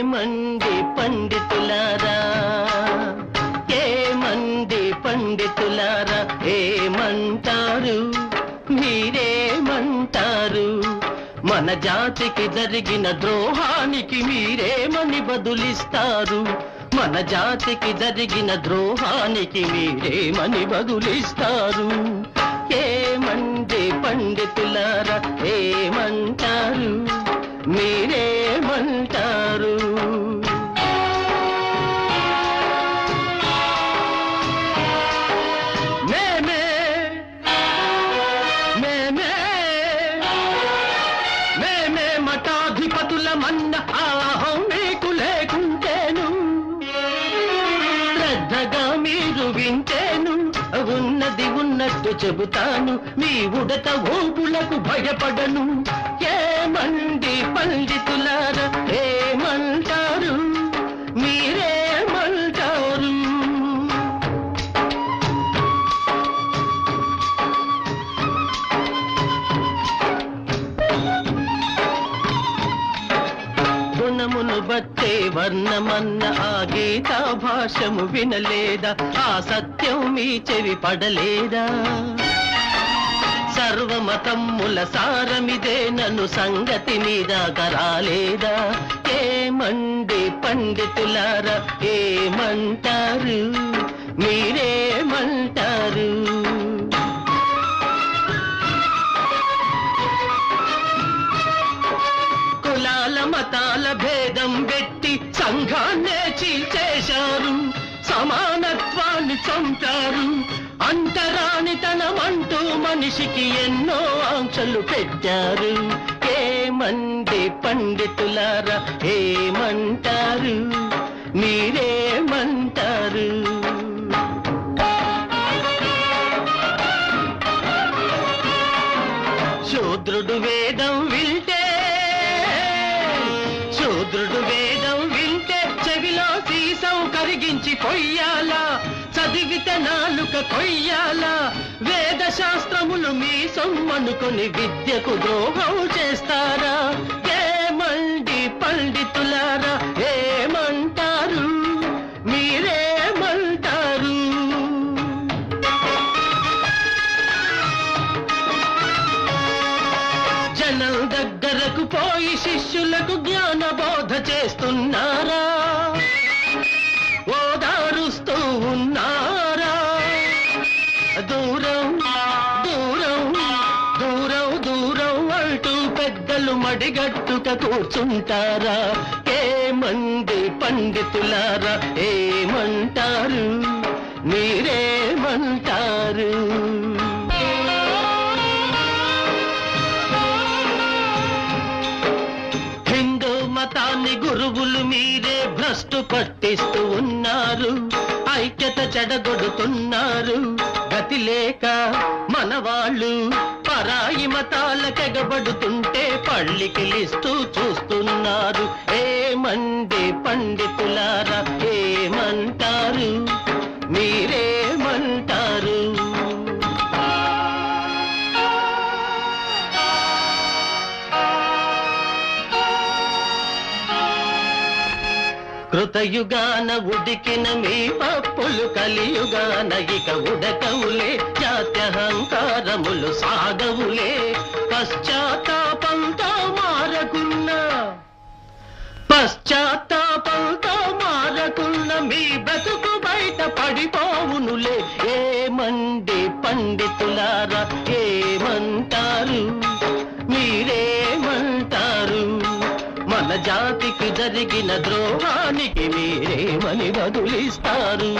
ఏమండి పండితులారా? ఏమండి పండితులారా? ఏమంటారు? మీరేమంటారు? మన జాతికి జరిగిన ద్రోహానికి మీరేమని బదులిస్తారు? మన జాతికి జరిగిన ద్రోహానికి మీరేమని బదులిస్తారు? ఏమండి పండితులారా? ఏమంటారు? మీరే ఆహం మీకు లేకుంటేను. శ్రద్ధగా మీరు వింటేను. ఉన్నది ఉన్నట్టు చెబుతాను. మీ ఉడత ఊపులకు భయపడను. ఏమండి పండితులారా ఏమంటారు వర్ణమును బట్టే వర్ణమన్న ఆ గీతా భాషము వినలేదా? ఆ సత్యం మీ చెవి పడలేదా? సర్వమతమ్ముల సారమిదే నన్ను సంగతి మీద కరాలేదా ఏమండి పండితులారా ఏమంటారు మీరేమంటారు సమానత్వాన్ని చంపారు. అంటరానితనమంటూ మనిషికి ఎన్నో ఆంక్షలు పెట్టారు. ఏమండి పండితులారా ఏమంటారు? మీరేమంటారు? శూద్రుడు వేదం వింటే శూద్రుడు కరిగించి కొయ్యాలా? చదివితే నాలుక కొయ్యాలా? వేద శాస్త్రములు మీ సొమ్మనుకొని విద్యకు ద్రోహం చేస్తారా? ఏమండి పండితులారా ఏమంటారు? మీరేమంటారు? జనం దగ్గరకు పోయి శిష్యులకు జ్ఞాన బోధ చేస్తున్నారా? ఓదారుస్తూ ఉన్నారా? దూరం దూరం దూరం దూరం అంటూ పెద్దలు మడిగట్టుక కూర్చుంటారా? ఏమంది పండితులారా? ఏమంటారు? మీరేమంటారు? భ్రష్టు పట్టిస్తూ ఉన్నారు. ఐక్యత చెడగొడుతున్నారు. గతి లేక మన వాళ్ళు పరాయి మతాలకెగబడుతుంటే పళ్ళికిలిస్తూ చూస్తున్నారు. ఏమండి పండితులారా ఏమంటారు మీరే కృతయుగాన ఉడికిన మీ పప్పులు కలియుగాన ఇక ఉడకవులే జాత్యహంకారములు సాగవులే. పశ్చాత్తాపంతో మారకున్నా పశ్చాత్ మన జాతికి జరిగిన ద్రోహానికి మీరేమని బదులిస్తారు